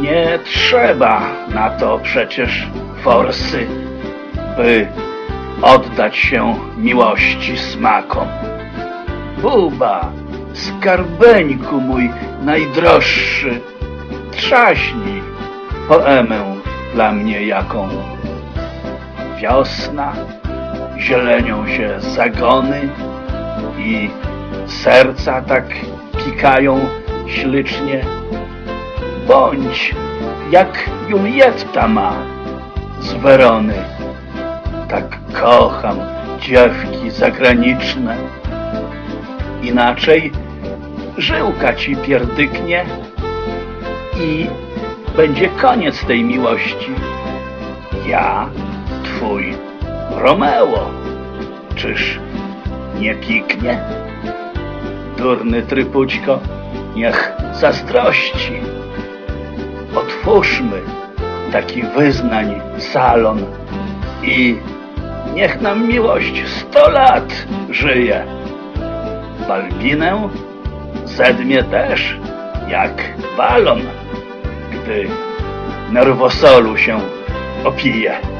Nie trzeba na to przecież forsy, by oddać się miłości smakom. Buba, skarbeńku mój najdroższy, trzaśnij poemę dla mnie jaką. Wiosna, zielenią się zagony i serca tak pikają ślicznie. Bądź jak Julietta ma z Werony. Tak kocham dziewki zagraniczne. Inaczej żyłka ci pierdyknie i będzie koniec tej miłości. Ja, twój Romeo, czyż nie piknie? Durny trypućko, niech zazdrości. Otwórzmy taki wyznań salon i niech nam miłość sto lat żyje. Balbinę zedmie też jak balon, gdy nerwosolu się opije.